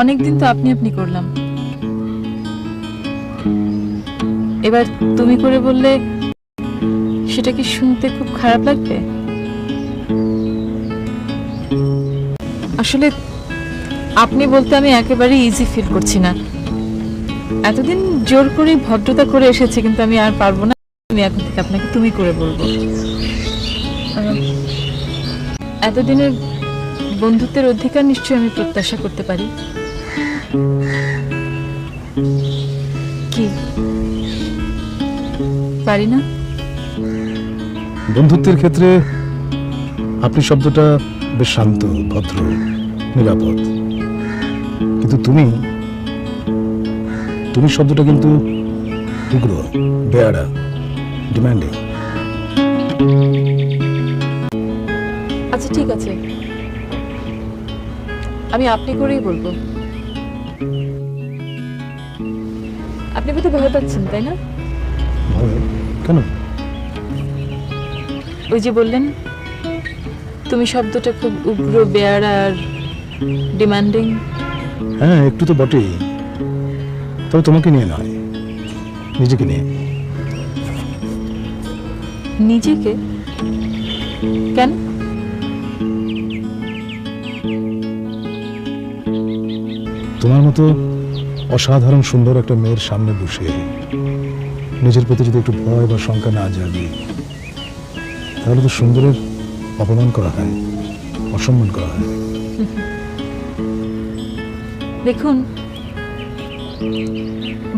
অনেকদিন তো আপনি আপনি করলাম। এবার তুমি করে বললে সেটা কি শুনতে খুব খারাপ লাগবে? আসলে আপনি বলতে আমি একেবারে ইজি ফিল করছি না। এতদিন জোর করে ভদ্রতা করে এসেছে, কিন্তু আমি আর পারব না। আমি এখন থেকে আপনাকে তুমি করে বলব। এতদিনের বন্ধুত্বের অধিকার নিশ্চয়ই আমি প্রত্যাশা করতে পারি। কি? পারি না? বন্ধুত্বের ক্ষেত্রে আপনি শব্দটা বেশ শান্ত ভদ্র নিরাপদ। কিন্তু তুমি তুমি শব্দটা কিন্তু উগ্র বেয়ারা ডিমান্ডিং আচ্ছা ঠিক আছে। আমি আপনি করেই বলব। আপনি বোধহয় ভয় পাচ্ছেন তাই না? কেন? ওই যে বললেন তুমি শব্দটা খুব উগ্র বেয়ারা আর ডিমান্ডিং হ্যাঁ একটু তো বটেই। তবে তোমাকে নিয়ে নয় নিজেকে নিয়ে। নিজেকে? কেন? তোমার মতো অসাধারণ সুন্দর একটা মেয়ের সামনে বসে নিজের প্রতি যদি একটু ভয় বা শঙ্কা না জাগে, তাহলে তো সুন্দরের অপমান করা হয়, অসম্মান করা হয় দেখুন,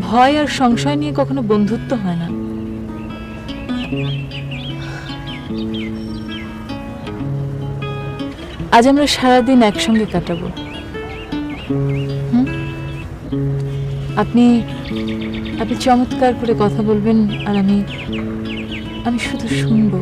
ভয় আর সংশয় নিয়ে কখনো বন্ধুত্ব হয় না আজ আমরা সারাদিন একসঙ্গে কাটাবো? আপনি আপনি চমৎকার করে কথা বলবেন আর আমি আমি শুধু শুনব।